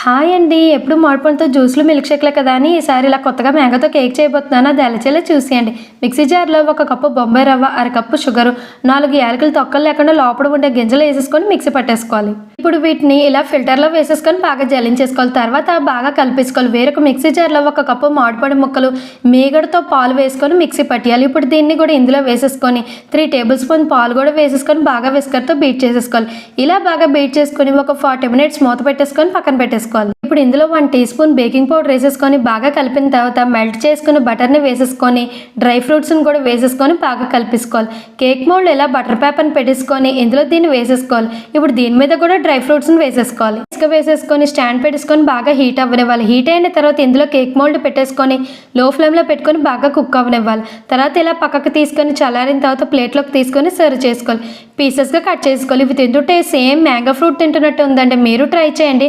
Hi అండి. ఎప్పుడు మోడపంతో జ్యూస్లు మిల్క్ షేక్లే కదా అని ఈసారి ఇలా కొత్తగా మేఘతో కేక్ చేయబోతున్నాను. అది ఎలా చూసేయండి. మిక్సీ జార్లో ఒక కప్పు బొంబాయి రవ్వ అరకప్పు షుగరు నాలుగు యాలకులు తొక్కలు లేకుండా లోపల ఉండే గింజలు వేసేసుకొని మిక్సీ పట్టేసుకోవాలి. ఇప్పుడు వీటిని ఇలా ఫిల్టర్లో వేసేసుకొని బాగా జల్లించేసుకోవాలి. తర్వాత బాగా కలిపేసుకోవాలి. వేరొక మిక్సీ జార్లో ఒక కప్పు మాడిపడి ముక్కలు మీగడతో పాలు వేసుకొని మిక్సీ పట్టేయాలి. ఇప్పుడు దీన్ని కూడా ఇందులో వేసేసుకొని త్రీ టేబుల్ స్పూన్ పాలు కూడా వేసేసుకొని బాగా విస్కర్తో బీట్ చేసేసుకోవాలి. ఇలా బాగా బీట్ చేసుకొని ఒక ఫార్టీ మినిట్స్ మూత పెట్టేసుకొని పక్కన పెట్టేసుకోవాలి. ఇప్పుడు ఇందులో one tea spoon baking powder వేసేసుకొని బాగా కలిపిన తర్వాత మెల్ట్ చేసుకుని బటర్ని వేసేసుకొని డ్రై ఫ్రూట్స్ని కూడా వేసేసుకొని బాగా కలిపేసుకోవాలి. కేక్ మోల్డ్ ఇలా బటర్ పేపర్ని పెట్టేసుకొని ఇందులో దీన్ని వేసేసుకోవాలి. ఇప్పుడు దీని మీద కూడా డ్రై ఫ్రూట్స్ని వేసేసుకోవాలి. ఇసుక వేసేసుకొని స్టాండ్ పెట్టేసుకొని బాగా హీట్ అవ్వనివ్వాలి. హీట్ అయిన తర్వాత ఇందులో కేక్ మోల్డ్ పెట్టేసుకొని లో ఫ్లేమ్లో పెట్టుకొని బాగా కుక్ అవ్వనివ్వాలి. తర్వాత ఇలా పక్కకు తీసుకొని చల్లారిన తర్వాత ప్లేట్లోకి తీసుకొని సర్వ్ చేసుకోవాలి. పీసెస్గా కట్ చేసుకోవాలి. ఇవి తింటుంటే సేమ్ మ్యాంగో ఫ్రూట్ తింటున్నట్టు ఉందండి. మీరు ట్రై చేయండి.